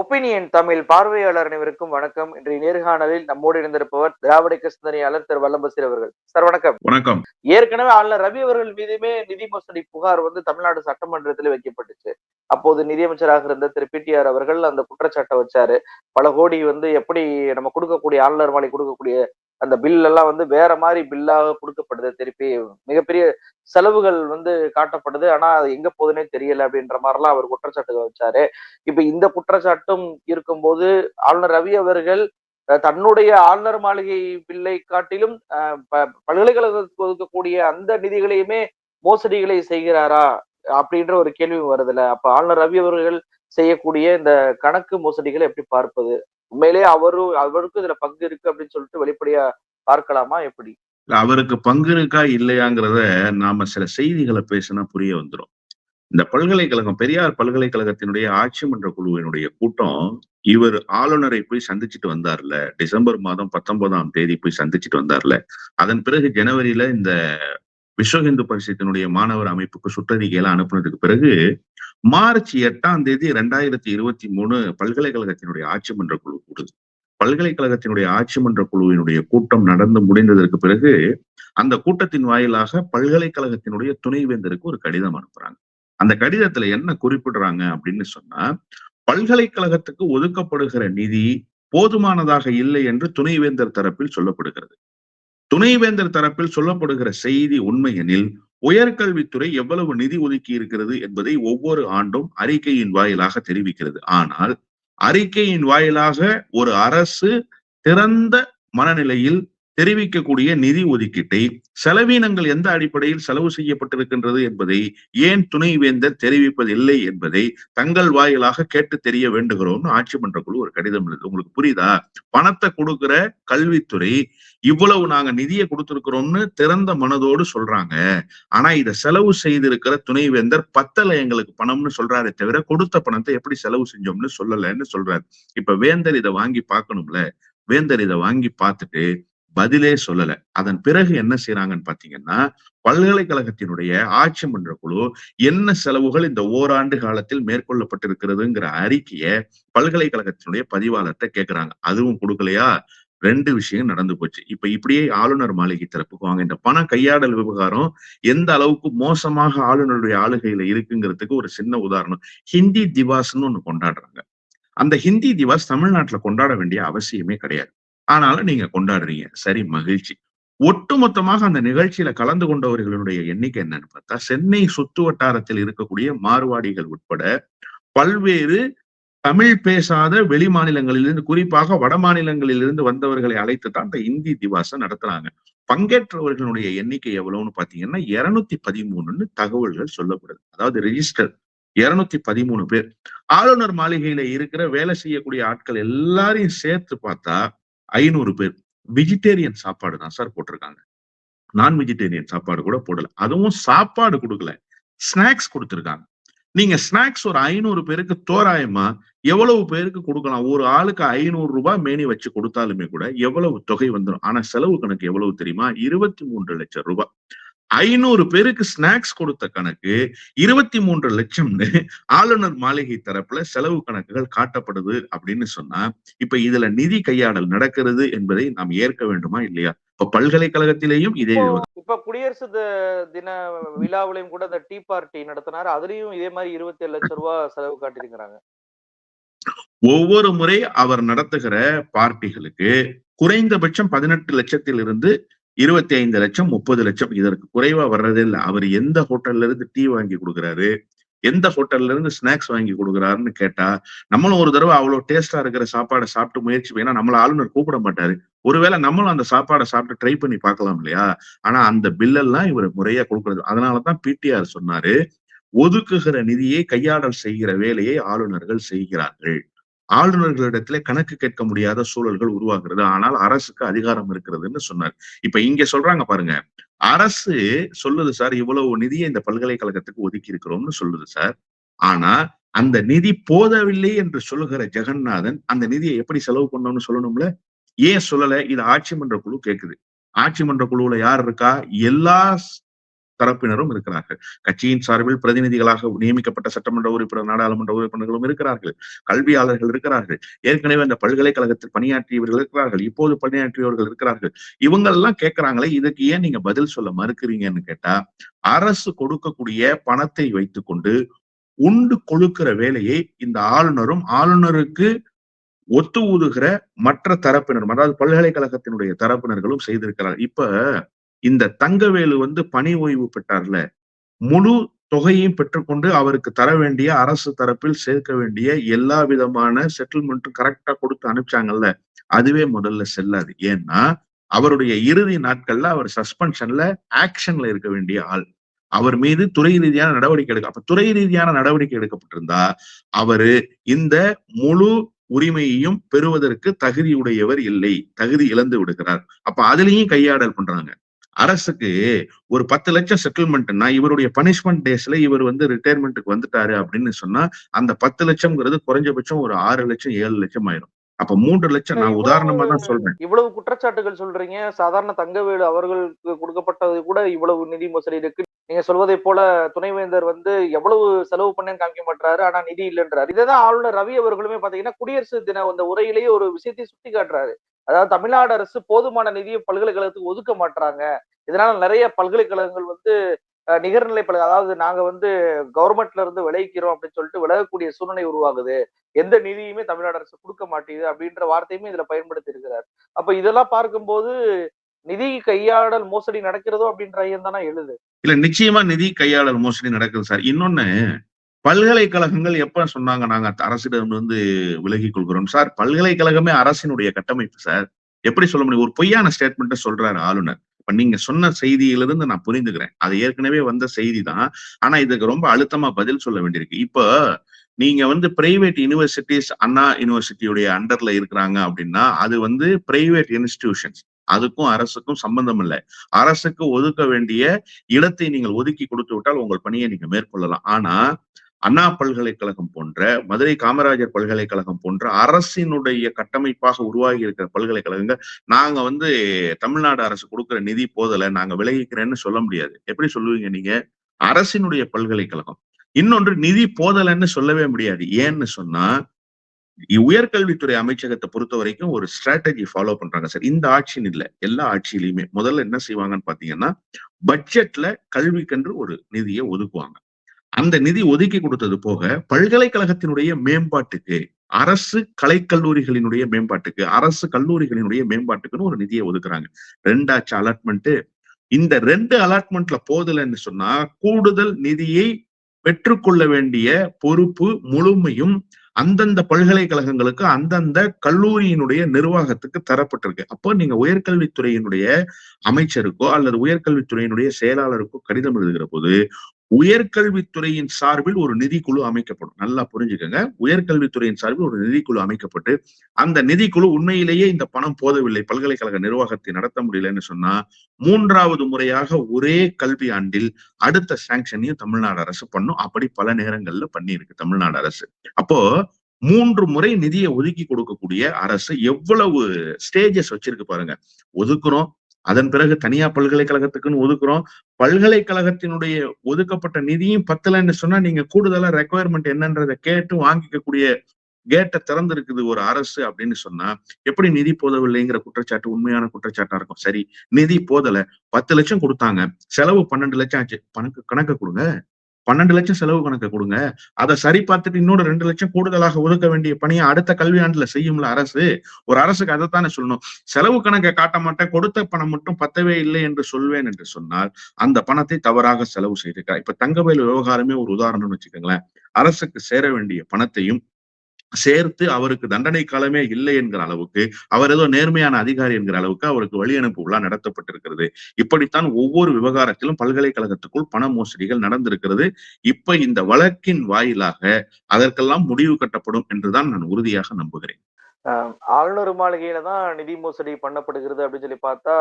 Opinion Tamil பார்வையாளர் அனைவருக்கும் வணக்கம். இன்றைய நேர்காணலில் நம்மோடு இருந்திருப்பவர் திராவிட சிந்தனையாளர் திரு வல்லம்பசீர் அவர்கள். சார் வணக்கம். வணக்கம். ஏற்கனவே ஆளுநர் ரவி அவர்கள் மீதுமே நிதி மோசடி புகார் வந்து தமிழ்நாடு சட்டமன்றத்தில் வைக்கப்பட்டுச்சு. அப்போது நிதியமைச்சராக இருந்த திரு பிடிஆர் அவர்கள் அந்த குற்றச்சாட்டை வச்சாரு. பல கோடி வந்து எப்படி நம்ம கொடுக்கக்கூடிய ஆளுநர் மாலை கொடுக்கக்கூடிய அந்த பில் எல்லாம் வந்து வேற மாதிரி பில்லாக கொடுக்கப்படுது. திருப்பி மிகப்பெரிய செலவுகள் வந்து காட்டப்படுது. ஆனா அது எங்க போகுதுன்னே தெரியல அப்படின்ற மாதிரிலாம் அவர் குற்றச்சாட்டுகள் வச்சாரு. இப்ப இந்த குற்றச்சாட்டும் இருக்கும்போது ஆளுநர் ரவி அவர்கள் தன்னுடைய ஆளுநர் மாளிகை பில்லை காட்டிலும் அஹ், ப- பல்கலைக்கழகத்துக்கு ஒதுக்கக்கூடிய அந்த நிதிகளையுமே மோசடிகளை செய்கிறாரா? அப்படின்ற ஒரு கேள்வி வருதுல அப்ப ஆளுநர் ரவி அவர்கள் செய்யக்கூடிய இந்த கணக்கு மோசடிகளை எப்படி பார்ப்பது? உண்மையிலே அவரும் அவருக்கும் இதுல பங்கு இருக்கு அப்படின்னு சொல்லிட்டு வெளிப்படையா பார்க்கலாமா? எப்படி? அவருக்கு பங்கு இருக்கா இல்லையாங்கிறத நாம சில செய்திகளை பேசினா புரிய வந்துரும். இந்த பல்கலைக்கழகம் பெரியார் பல்கலைக்கழகத்தினுடைய ஆட்சி மன்ற குழுவினுடைய கூட்டம் இவர் ஆளுநரை போய் சந்திச்சுட்டு வந்தார்ல டிசம்பர் மாதம் பத்தொன்பதாம் தேதி போய் சந்திச்சுட்டு வந்தார்ல அதன் பிறகு ஜனவரியில இந்த விஸ்வ இந்து பரிஷத்தினுடைய மாணவர் அமைப்புக்கு சுற்றறிக்கையில அனுப்புனதுக்கு பிறகு மார்ச் எட்டாம் தேதி ரெண்டாயிரத்தி இருபத்தி மூணு பல்கலைக்கழகத்தினுடைய ஆட்சி மன்ற குழு கூடுது. பல்கலைக்கழகத்தினுடைய ஆட்சி மன்ற குழுவினுடைய கூட்டம் நடந்து முடிந்ததற்கு பிறகு அந்த கூட்டத்தின் வாயிலாக பல்கலைக்கழகத்தினுடைய துணைவேந்தருக்கு ஒரு கடிதம் அனுப்புறாங்க. அந்த கடிதத்துல என்ன குறிப்பிடுறாங்க அப்படின்னு சொன்னா பல்கலைக்கழகத்துக்கு ஒதுக்கப்படுகிற நிதி போதுமானதாக இல்லை என்று துணைவேந்தர் தரப்பில் சொல்லப்படுகிறது. துணைவேந்தர் தரப்பில் சொல்லப்படுகிற செய்தி உண்மையெனில் உயர்கல்வித்துறை எவ்வளவு நிதி ஒதுக்கி இருக்கிறது என்பதை ஒவ்வொரு ஆண்டும் அறிக்கையின் வாயிலாக தெரிவிக்கிறது. ஆனால் அறிக்கையின் வாயிலாக ஒரு அரசு திறந்த மனநிலையில் தெரிவிக்கக்கூடிய நிதி ஒதுக்கீட்டை செலவீனங்கள் எந்த அடிப்படையில் செலவு செய்யப்பட்டிருக்கின்றது என்பதை ஏன் துணைவேந்தர் தெரிவிப்பதில்லை என்பதை தங்கள் வாயிலாக கேட்டு தெரிய வேண்டுகிறோம்னு ஆட்சி மன்ற குழு ஒரு கடிதம் எழுது. உங்களுக்கு புரியுதா? பணத்தை கொடுக்கிற கல்வித்துறை இவ்வளவு நாங்க நிதியை கொடுத்திருக்கிறோம்னு திறந்த மனதோடு சொல்றாங்க. ஆனா இதை செலவு செய்திருக்கிற துணைவேந்தர் பத்தல எங்களுக்கு பணம்னு சொல்றாரே தவிர கொடுத்த பணத்தை எப்படி செலவு செஞ்சோம்னு சொல்லலைன்னு சொல்றாரு. இப்ப வேந்தர் இதை வாங்கி பார்க்கணும்ல? வேந்தர் இதை வாங்கி பார்த்துட்டு பதிலே சொல்லல. அதன் பிறகு என்ன செய்யறாங்கன்னு பாத்தீங்கன்னா பல்கலைக்கழகத்தினுடைய ஆட்சி மன்ற குழு என்ன செலவுகள் இந்த ஓராண்டு காலத்தில் மேற்கொள்ளப்பட்டிருக்கிறதுங்கிற அறிக்கைய பல்கலைக்கழகத்தினுடைய பதிவாளர்கிட்ட கேக்குறாங்க. அதுவும் கொடுக்கலையா? ரெண்டு விஷயம் நடந்து போச்சு. இப்ப இப்படியே ஆளுநர் மாளிகை தரப்புக்கு வாங்க. இந்த பண கையாடல் விவகாரம் எந்த அளவுக்கு மோசமாக ஆளுநருடைய ஆளுகையில இருக்குங்கிறதுக்கு ஒரு சின்ன உதாரணம். ஹிந்தி திவாஸ்ன்னு ஒண்ணு கொண்டாடுறாங்க. அந்த ஹிந்தி திவாஸ் தமிழ்நாட்டுல கொண்டாட வேண்டிய அவசியமே கிடையாது. ஆனாலும் நீங்க கொண்டாடுறீங்க. சரி மகிழ்ச்சி. ஒட்டுமொத்தமாக அந்த நிகழ்ச்சியில கலந்து கொண்டவர்களுடைய எண்ணிக்கை என்னன்னு பார்த்தா சென்னை சுத்து வட்டாரத்தில் இருக்கக்கூடிய மார்வாடிகள் உட்பட பல்வேறு தமிழ் பேசாத வெளி மாநிலங்களிலிருந்து குறிப்பாக வட மாநிலங்களிலிருந்து வந்தவர்களை அழைத்து தான் இந்த இந்தி திவாசை நடத்துறாங்க. பங்கேற்றவர்களுடைய எண்ணிக்கை எவ்வளவுன்னு பாத்தீங்கன்னா இருநூத்தி பதிமூணுன்னு தகவல்கள் சொல்லப்படுது. அதாவது ரிஜிஸ்டர் இருநூத்தி பதிமூணு பேர். ஆளுநர் மாளிகையில இருக்கிற வேலை செய்யக்கூடிய ஆட்கள் எல்லாரையும் சேர்த்து பார்த்தா ஐநூறு பேர். வெஜிடேரியன் சாப்பாடு தான் சார் போட்டிருக்காங்க. நான் வெஜிடேரியன் சாப்பாடு கூட போடல. அதுவும் சாப்பாடு கொடுக்கல. ஸ்நாக்ஸ் கொடுத்துருக்காங்க. நீங்க ஸ்நாக்ஸ் ஒரு ஐநூறு பேருக்கு தோராயமா எவ்வளவு பேருக்கு கொடுக்கலாம்? ஒரு ஆளுக்கு ஐநூறு ரூபாய் மேனி வச்சு கொடுத்தாலுமே கூட எவ்வளவு தொகை வந்துடும் ஆனா செலவு கணக்கு எவ்வளவு தெரியுமா? இருபத்தி மூன்று லட்சம் ரூபாய். ஐநூறு பேருக்கு ஸ்நாக்ஸ் கொடுத்த கணக்கு இருபத்தி மூன்று லட்சம்னு ஆளுநர் மாளிகை தரப்புல செலவு கணக்குகள் காட்டப்படுது அப்படின்னு சொன்னா இப்ப இதுல நிதி கையாடல் நடக்கிறது என்பதை நாம் ஏற்க வேண்டுமா இல்லையா? இப்ப பல்கலைக்கழகத்திலேயும் இதே. இப்ப குடியரசு தின விழாவிலையும் கூட இந்த டீ பார்ட்டி நடத்தினாரு. அதுலயும் இதே மாதிரி இருபத்தி ஏழு லட்சம் ரூபாய் செலவு காட்டியிருக்கிறாங்க. ஒவ்வொரு முறை அவர் நடத்துகிற பார்ட்டிகளுக்கு குறைந்தபட்சம் பதினெட்டு லட்சத்தில் இருந்து இருபத்தி ஐந்து லட்சம் முப்பது லட்சம் இதற்கு குறைவா வர்றதே இல்லை அவர் எந்த ஹோட்டல்ல இருந்து டீ வாங்கி கொடுக்குறாரு? எந்த ஹோட்டல்ல இருந்து ஸ்நாக்ஸ் வாங்கி கொடுக்குறாருன்னு கேட்டா நம்மளும் ஒரு தடவை அவ்வளவு டேஸ்டா இருக்கிற சாப்பாடை சாப்பிட்டு முயற்சி பண்ணா நம்மள ஆளுநர் கூப்பிட மாட்டாரு. ஒருவேளை நம்மளும் அந்த சாப்பாடை சாப்பிட்டு ட்ரை பண்ணி பார்க்கலாம் இல்லையா? ஆனா அந்த பில்லெல்லாம் இவர் முறையா கொடுக்கறது. அதனாலதான் பிடிஆர் சொன்னாரு ஒதுக்குகிற நிதியை கையாடல் செய்கிற வேலையை ஆளுநர்கள் செய்கிறார்கள். ஆளுநர்களிடத்துல கணக்கு கேட்க முடியாத சூழல்கள் உருவாகிறது. ஆனால் அரசுக்கு அதிகாரம் இருக்கிறதுன்னு சொன்னார். இப்ப இங்க சொல்றாங்க பாருங்க. அரசு சொல்லுது சார் இவ்வளவு நிதியை இந்த பல்கலைக்கழகத்துக்கு ஒதுக்கி இருக்கிறோம்னு சொல்லுது சார். ஆனா அந்த நிதி போதவில்லை என்று சொல்லுகிற ஜெகநாதன் அந்த நிதியை எப்படி செலவு பண்ணணும்னு சொல்லணும்ல? ஏன் சொல்லல? இது ஆட்சி மன்ற குழு கேக்குது. ஆட்சி மன்ற குழுவுல யார் இருக்கா? எல்லா தரப்பினரும் இருக்கிறார்கள். கட்சியின் சார்பில் பிரதிநிதிகளாக நியமிக்கப்பட்ட சட்டமன்ற உறுப்பினர் நாடாளுமன்ற உறுப்பினர்களும் இருக்கிறார்கள். கல்வியாளர்கள் இருக்கிறார்கள். ஏற்கனவே அந்த பல்கலைக்கழகத்தில் பணியாற்றியவர்கள் இருக்கிறார்கள். இப்போது பணியாற்றியவர்கள் இருக்கிறார்கள். இவங்க எல்லாம் கேட்கிறாங்களே இதுக்கு ஏன் நீங்க பதில் சொல்ல மறுக்கிறீங்கன்னு கேட்டா அரசு கொடுக்கக்கூடிய பணத்தை வைத்துக்கொண்டு உண்டு கொழுக்கிற வேலையை இந்த ஆளுநரும் ஆளுநருக்கு ஒத்து ஊதுகிற மற்ற தரப்பினரும் அதாவது பல்கலைக்கழகத்தினுடைய தரப்பினர்களும் செய்திருக்கிறார். இப்ப இந்த தங்கவேலு வந்து பணி ஓய்வு பெற்றார்ல. முழு தொகையையும் பெற்றுக்கொண்டு அவருக்கு தர வேண்டிய அரசு தரப்பில் சேர்க்க வேண்டிய எல்லா விதமான செட்டில்மெண்ட்டும் கரெக்டா கொடுத்து அனுப்பிச்சாங்கல்ல. அதுவே முதல்ல செல்லாது. ஏன்னா அவருடைய இறுதி நாட்கள்ல அவர் சஸ்பென்ஷன்ல ஆக்ஷன்ல இருக்க வேண்டிய ஆள். அவர் மீது துறை ரீதியான நடவடிக்கை எடுக்க அப்ப துறை ரீதியான நடவடிக்கை எடுக்கப்பட்டிருந்தா அவரு இந்த முழு உரிமையையும் பெறுவதற்கு தகுதியுடையவர் இல்லை. தகுதி இழந்து விடுகிறார். அப்ப அதுலயும் கையாடல் பண்றாங்க. அரசுக்கு ஒரு பத்து லட்சம் செட்டில்மெண்ட்னா இவருடைய பனிஷ்மெண்ட் டேஸ்ல இவர் வந்து ரிட்டையர்மெண்ட்டுக்கு வந்துட்டாரு அப்படின்னு சொன்னா அந்த பத்து லட்சம்ங்கிறது குறைஞ்சபட்சம் ஒரு ஆறு லட்சம் ஏழு லட்சம் ஆயிரும். அப்ப மூன்று லட்சம் நான் உதாரணமா தான் சொல்றேன். இவ்வளவு குற்றச்சாட்டுகள் சொல்றீங்க. சாதாரண தங்கவேலு அவர்களுக்கு கொடுக்கப்பட்டது கூட இவ்வளவு நிதி மோசடி இருக்கு. நீங்க சொல்வதை போல துணைவேந்தர் வந்து எவ்வளவு செலவு பண்ணேன்னு காமிக்க மாட்டாரு ஆனா நிதி இல்லைன்றாரு. இதைதான் ஆளுநர் ரவி அவர்களுமே பாத்தீங்கன்னா குடியரசு தின அந்த உரையிலேயே ஒரு விஷயத்தை சுட்டி காட்டுறாரு அதாவது தமிழ்நாடு அரசு போதுமான நிதியை பல்கலைக்கழகத்துக்கு ஒதுக்க மாட்டாங்க இதனால நிறைய பல்கலைக்கழகங்கள் வந்து நிகர்நிலை பல்கலை அதாவது நாங்க வந்து கவர்மெண்ட்ல இருந்து விளைவிக்கிறோம் அப்படின்னு சொல்லிட்டு விலகக்கூடிய சூழ்நிலை உருவாகுது. எந்த நிதியுமே தமிழ்நாடு அரசு கொடுக்க மாட்டேங்குது அப்படின்ற வார்த்தையுமே இதுல பயன்படுத்தி இருக்கிறார். அப்ப இதெல்லாம் பார்க்கும்போது நிதி கையாடல் மோசடி நடக்கிறதோ அப்படின்ற ஐயம் தானே எழுது? இல்ல நிச்சயமா நிதி கையாடல் மோசடி நடக்குது சார். இன்னொன்னு பல்கலைக்கழகங்கள் எப்ப சொன்னாங்க நாங்க அரசிடம் வந்து விலகிக் கொள்கிறோம்? சார் பல்கலைக்கழகமே அரசினுடைய கட்டமைப்பு சார். எப்படி சொல்ல முடியும்? ஒரு பொய்யான ஸ்டேட்மெண்ட்டை சொல்றாரு ஆளுநர். இப்ப நீங்க சொன்ன செய்தியிலிருந்து நான் புரிந்துக்கிறேன். அது ஏற்கனவே வந்த செய்தி தான் ஆனா இதுக்கு ரொம்ப அழுத்தமா பதில் சொல்ல வேண்டியிருக்கு. இப்போ நீங்க வந்து பிரைவேட் யூனிவர்சிட்டிஸ் அண்ணா யூனிவர்சிட்டியுடைய அண்டர்ல இருக்கிறாங்க அப்படின்னா அது வந்து பிரைவேட் இன்ஸ்டிடியூஷன்ஸ் அதுக்கும் அரசுக்கும் சம்பந்தம் இல்லை. அரசுக்கு ஒதுக்க வேண்டிய இடத்தை நீங்கள் ஒதுக்கி கொடுத்து விட்டால் உங்கள் பணியை நீங்க மேற்கொள்ளலாம். ஆனா அண்ணா பல்கலைக்கழகம் போன்ற மதுரை காமராஜர் பல்கலைக்கழகம் போன்ற அரசினுடைய கட்டமைப்பாக உருவாகி இருக்கிற பல்கலைக்கழகங்கள் நாங்க வந்து தமிழ்நாடு அரசு கொடுக்குற நிதி போதல நாங்க விலகிக்கிறேன்னு சொல்ல முடியாது. எப்படி சொல்லுவீங்க நீங்க? அரசினுடைய பல்கலைக்கழகம். இன்னொன்று நிதி போதலைன்னு சொல்லவே முடியாது. ஏன்னு சொன்னா இ- உயர்கல்வித்துறை அமைச்சகத்தை பொறுத்த வரைக்கும் ஒரு ஸ்ட்ராட்டஜி ஃபாலோ பண்றாங்க சார். இந்த ஆட்சின்னு இல்லை. எல்லா ஆட்சியிலையுமே முதல்ல என்ன செய்வாங்கன்னு பாத்தீங்கன்னா பட்ஜெட்ல கல்விக்கென்று ஒரு நிதியை ஒதுக்குவாங்க. அந்த நிதி ஒதுக்கி கொடுத்தது போக பல்கலைக்கழகத்தினுடைய மேம்பாட்டுக்கு அரசு கலைக்கல்லூரிகளினுடைய மேம்பாட்டுக்கு அரசு கல்லூரிகளினுடைய மேம்பாட்டுக்குன்னு ஒரு நிதியை ஒதுக்குறாங்க. ரெண்டாச்சு அலாட்மெண்ட் இந்த ரெண்டு அலாட்மெண்ட்ல போதலன்னு சொன்னா கூடுதல் நிதியை பெற்றுக்கொள்ள வேண்டிய பொறுப்பு முழுமையும் அந்தந்த பல்கலைக்கழகங்களுக்கு அந்தந்த கல்லூரியினுடைய நிர்வாகத்துக்கு தரப்பட்டிருக்கு. அப்போ நீங்க உயர்கல்வித்துறையினுடைய அமைச்சருக்கோ அல்லது உயர்கல்வித்துறையினுடைய செயலாளருக்கோ கடிதம் எழுதுகிற போது உயர்கல்வித்துறையின் சார்பில் ஒரு நிதிக்குழு அமைக்கப்படும். நல்லா புரிஞ்சுக்கங்க. உயர்கல்வித்துறையின் சார்பில் ஒரு நிதிக்குழு அமைக்கப்பட்டு அந்த நிதிக்குழு உண்மையிலேயே இந்த பணம் போதவில்லை. பல்கலைக்கழக நிர்வாகத்தை நடத்த முடியலன்னு சொன்னா மூன்றாவது முறையாக ஒரே கல்வி ஆண்டில் அடுத்த சாங்ஷனையும் தமிழ்நாடு அரசு பண்ணும். அப்படி பல நேரங்கள்ல பண்ணியிருக்கு தமிழ்நாடு அரசு. அப்போ மூன்று முறை நிதியை ஒதுக்கி கொடுக்கக்கூடிய அரசு எவ்வளவு ஸ்டேஜஸ் வச்சிருக்கு பாருங்க. ஒதுக்குறோம் அதன் பிறகு தனியார் பல்கலைக்கழகத்துக்குன்னு ஒதுக்குறோம். பல்கலைக்கழகத்தினுடைய ஒதுக்கப்பட்ட நிதியும் பத்தலைன்னு சொன்னா நீங்க கூடுதலா ரெக்குவயர்மெண்ட் என்னன்றதை கேட்டு வாங்கிக்கக்கூடிய கேட்டை திறந்திருக்குது ஒரு அரசு அப்படின்னு சொன்னா எப்படி நிதி போதவில்லைங்கிற குற்றச்சாட்டு உண்மையான குற்றச்சாட்டா இருக்கும். சரி நிதி போதல. பத்து லட்சம் கொடுத்தாங்க. செலவு பன்னெண்டு லட்சம் ஆச்சு. பணக்கு கணக்கு கொடுங்க. பன்னெண்டு லட்சம் செலவு கணக்கு கொடுங்க. அதை சரி பார்த்துட்டு இன்னொரு ரெண்டு லட்சம் கூடுதலாக ஒதுக்க வேண்டிய பணியை அடுத்த கல்வியாண்டுல செய்யும்ல அரசு? ஒரு அரசுக்கு அதைத்தானே சொல்லணும். செலவு கணக்கை காட்ட மாட்டேன் கொடுத்த பணம் மட்டும் பத்தவே இல்லை என்று சொல்வேன் என்று சொன்னால் அந்த பணத்தை தவறாக செலவு செய்திருக்கிறார் இப்ப தங்கவேல் விவகாரமே ஒரு உதாரணம்னு வச்சுக்கோங்களேன். அரசுக்கு சேர வேண்டிய பணத்தையும் சேர்த்து அவருக்கு தண்டனை காலமே இல்லை என்கிற அளவுக்கு அவர் ஏதோ நேர்மையான அதிகாரி என்கிற அளவுக்கு அவருக்கு வழி அனுப்பு விழா நடத்தப்பட்டிருக்கிறது. இப்படித்தான் ஒவ்வொரு விவகாரத்திலும் பல்கலைக்கழகத்துக்குள் பண மோசடிகள் நடந்திருக்கிறது. இப்ப இந்த வழக்கின் வாயிலாக அதற்கெல்லாம் முடிவு கட்டப்படும் என்றுதான் நான் உறுதியாக நம்புகிறேன். ஆஹ் ஆளுநர் மாளிகையில தான் நிதி மோசடி பண்ணப்படுகிறது அப்படின்னு சொல்லி பார்த்தா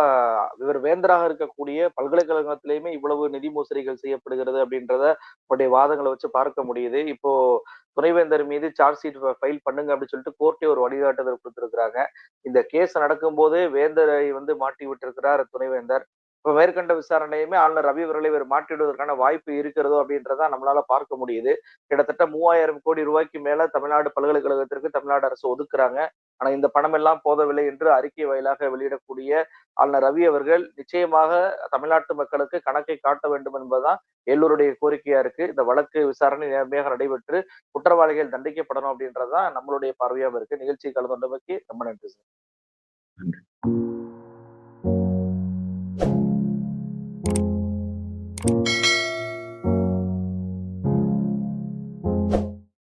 இவர் வேந்தராக இருக்கக்கூடிய பல்கலைக்கழகத்திலயுமே இவ்வளவு நிதி மோசடிகள் செய்யப்படுகிறது அப்படின்றத உடைய வாதங்களை வச்சு பார்க்க முடியுது. இப்போ துணைவேந்தர் மீது சார்ஜ் ஷீட் ஃபைல் பண்ணுங்க அப்படின்னு சொல்லிட்டு கோர்ட்டே ஒரு வழிகாட்டுதல் கொடுத்துருக்குறாங்க. இந்த கேஸ் நடக்கும்போது வேந்தரை வந்து மாட்டி விட்டிருக்கிறார் துணைவேந்தர் இப்போ மேற்கண்ட விசாரணையுமே ஆளுநர் ரவி அவர்களை இவர் மாற்றிடுவதற்கான வாய்ப்பு இருக்கிறதோ அப்படின்றத நம்மளால பார்க்க முடியுது. கிட்டத்தட்ட மூவாயிரம் கோடி ரூபாய்க்கு மேல தமிழ்நாடு பல்கலைக்கழகத்திற்கு தமிழ்நாடு அரசு ஒதுக்குறாங்க. ஆனா இந்த பணம் எல்லாம் போதவில்லை என்று அறிக்கை வாயிலாக வெளியிடக்கூடிய ஆளுநர் ரவி அவர்கள் நிச்சயமாக தமிழ்நாட்டு மக்களுக்கு கணக்கை காட்ட வேண்டும் என்பதுதான் எல்லோருடைய கோரிக்கையா இருக்கு. இந்த வழக்கு விசாரணை நேர்மையாக நடைபெற்று குற்றவாளிகள் தண்டிக்கப்படணும் அப்படின்றதுதான் நம்மளுடைய பார்வையாக இருக்கு. நிகழ்ச்சி கலந்து கொண்டமைக்கு ரொம்ப நன்றி சார். நன்றி.